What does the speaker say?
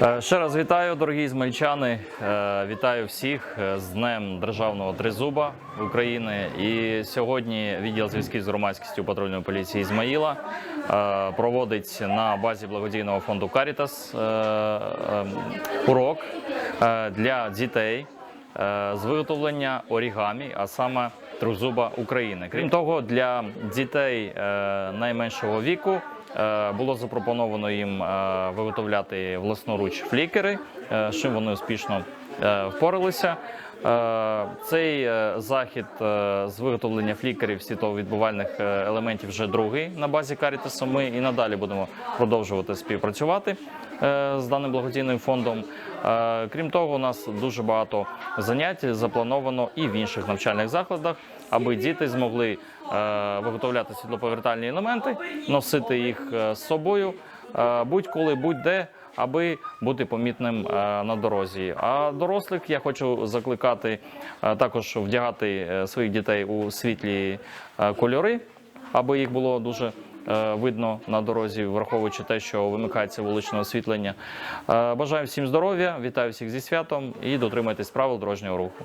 Е, Ще раз вітаю, дорогі змельчани. Е, Вітаю всіх е, з Днем Державного Тризуба України. І сьогодні відділ зв'язків з громадськістю патрульної поліції Ізмаїла проводить на базі благодійного фонду Карітас урок для дітей з виготовлення орігамі, а саме тризуба України. Крім того, для дітей найменшого віку. Е, Було запропоновано їм е, виготовляти власноруч флікери, е, з чим вони успішно впоралися. Е, Цей е, захід е, з виготовлення флікерів світовідбувальних е, елементів вже другий на базі Карітасу. Ми і надалі будемо продовжувати співпрацювати е, з даним благодійним фондом. Е, Крім того, у нас дуже багато занять заплановано і в інших навчальних закладах, аби діти змогли е, виготовляти світлоповертальні елементи, носити їх е, з собою е, будь-коли, будь-де. Аби бути помітним е, на дорозі. А дорослих я хочу закликати е, також вдягати е, своїх дітей у світлі кольори, аби їх було дуже видно на дорозі, враховуючи те, що вимикається вуличне освітлення. Бажаю всім здоров'я, вітаю всіх зі святом і дотримайтесь правил дорожнього руху.